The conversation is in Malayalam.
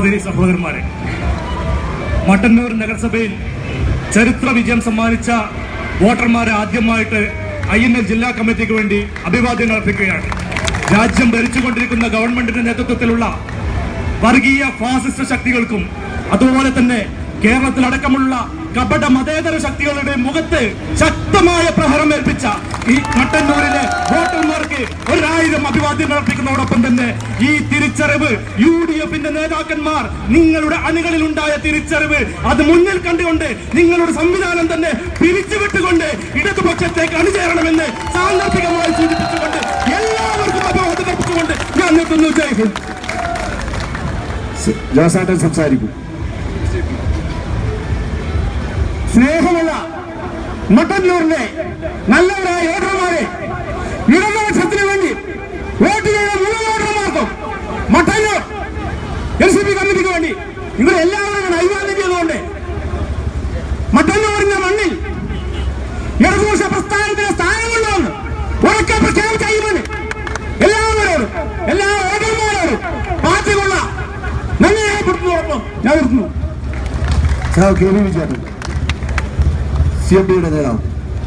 സഹോദരി സഹോദരന്മാരെ മട്ടന്നൂർ നഗരസഭയിൽ ചരിത്ര വിജയം സമ്മാനിച്ച വോട്ടർമാരെ ആദ്യമായിട്ട് ഐ എൻ എൽ ജില്ലാ കമ്മിറ്റിക്ക് വേണ്ടി അഭിവാദ്യങ്ങൾ അർപ്പിക്കുകയാണ്. രാജ്യം ഭരിച്ചുകൊണ്ടിരിക്കുന്ന ഗവൺമെന്റിന്റെ നേതൃത്വത്തിലുള്ള വർഗീയ ഫാസിസ്റ്റ് ശക്തികൾക്കും അതുപോലെ തന്നെ കേരളത്തിലടക്കമുള്ള കപട മതേതര ശക്തികളുടെ മുഖത്ത് ശക്തമായ പ്രഹരം ഏൽപ്പിച്ച ഈ മട്ടന്നൂരിലെ അഭിവാദ്യങ്ങൾ അർപ്പിക്കുന്നതോടൊപ്പം തന്നെ ഈ തിരിച്ചറിവ് യു ഡി എഫിന്റെ നേതാക്കന്മാർ നിങ്ങളുടെ അണികളിൽ ഉണ്ടായ തിരിച്ചറിവ് അത് മുന്നിൽ കണ്ടുകൊണ്ട് നിങ്ങളുടെ സംവിധാനം തന്നെ പിരിച്ചുവിട്ടുകൊണ്ട് ഇടതുപക്ഷത്തേക്ക് അണിചേരണമെന്ന് സാന്ദർഭികമായി സൂചിപ്പിച്ചുകൊണ്ട് എല്ലാവർക്കും അർപ്പിച്ചുകൊണ്ട് ഞാൻ നിർത്തുന്നു. സംസാരിക്കും. സ്നേഹമുള്ള മട്ടന്നൂരിലെ നല്ലവരായ വോട്ടർമാരെ എൽ സി പി കമ്മിറ്റിക്ക് വേണ്ടി ഇവരെല്ലാവരും അഭിവാദ്യം ചെയ്തുകൊണ്ട് പറഞ്ഞ മണ്ണിൽ ഇടതുപക്ഷ പ്രസ്ഥാനത്തിന് സ്ഥാനമുണ്ടോന്ന് ഉറക്കെ പ്രഖ്യാപിച്ച ഇവന് എല്ലാവരോടും എല്ലാ വോട്ടർമാരോടും പാർട്ടിക്കുള്ള നന്ദി രേഖപ്പെടുത്തുന്നതോടൊപ്പം ഞാൻ നിർത്തുന്നു. കെ സി എം പിയുടെ നേതാവ്.